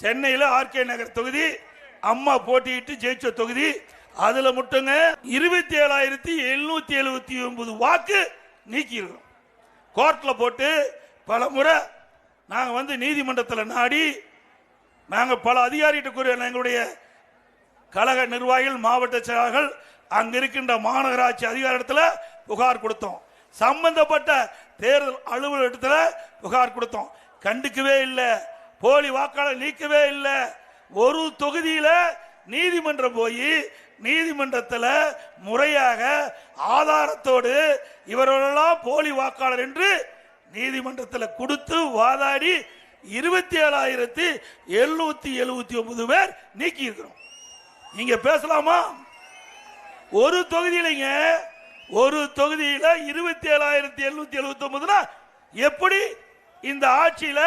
சென்னையில் ஆர்கே நகர் தொகுதி அம்மா போட்டியிட்டு ஜெயிச்ச தொகுதி. அதுல மட்டுங்க இருபத்தி ஏழாயிரத்தி எழுநூத்தி எழுபத்தி ஒன்பது வாக்கு நீக்கி இருக்கிறோம் கோர்ட்ல போட்டு பல முறை நாங்கள் வந்து நீதிமன்றத்தில் நாடி நாங்கள் பல அதிகாரிகிட்ட கூறிய எங்களுடைய கழக நிர்வாகிகள் மாவட்ட செயலாளர்கள் அங்க இருக்கின்ற மாநகராட்சி அதிகாரத்தில் புகார் கொடுத்தோம். சம்பந்தப்பட்ட தேர்தல் அலுவலகத்தில் புகார் கொடுத்தோம். கண்டுக்கவே இல்லை. போலி வாக்காளர் நீக்கவே இல்லை. ஒரு தொகுதியில் நீதிமன்றம் போய் நீதிமன்றத்தில் முறையாக ஆதாரத்தோடு இவர்களெல்லாம் போலி வாக்காளர் என்று நீதிமன்றத்தில் கொடுத்து வாதாடி இருபத்தி ஏழாயிரத்தி எழுநூத்தி எழுபத்தி ஒன்பது பேர் நீக்கி இருக்கிறோம் நீங்க பேசலாமா? ஒரு தொகுதியிலங்க ஒரு தொகுதியில இருபத்தி ஏழாயிரத்தி எழுநூத்தி எழுபத்தி ஒன்பதுனா எப்படி இந்த ஆட்சியில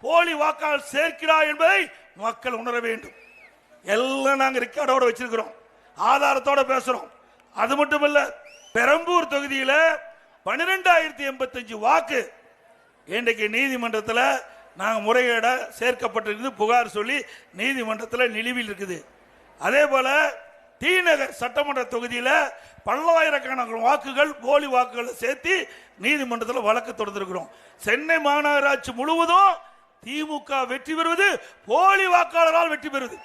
போலி வாக்காளர் சேர்க்கிறார் என்பதை மக்கள் உணர வேண்டும். எல்லாம் நாங்கள் ரெக்கார்டோட வச்சிருக்கிறோம். ஆதாரத்தோட பேசுறோம். அது மட்டும் இல்ல பெரம்பூர் தொகுதியில பன்னிரெண்டாயிரத்தி எண்பத்தஞ்சு வாக்கு இன்றைக்கு நீதிமன்றத்தில் நாங்கள் முறையீட சேர்க்கப்பட்டிருந்து புகார் சொல்லி நீதிமன்றத்தில் நிலுவில் இருக்குது. அதே போல தீநகர் சட்டமன்ற தொகுதியில் பல்லாயிரக்கணக்கான வாக்குகள் போலி வாக்குகளை சேர்த்து நீதிமன்றத்தில் வழக்கு தொடர்ந்துருக்கிறோம் சென்னை மாநகராட்சி முழுவதும் திமுக வெற்றி பெறுவது போலி வாக்காளரால் வெற்றி பெறுவது.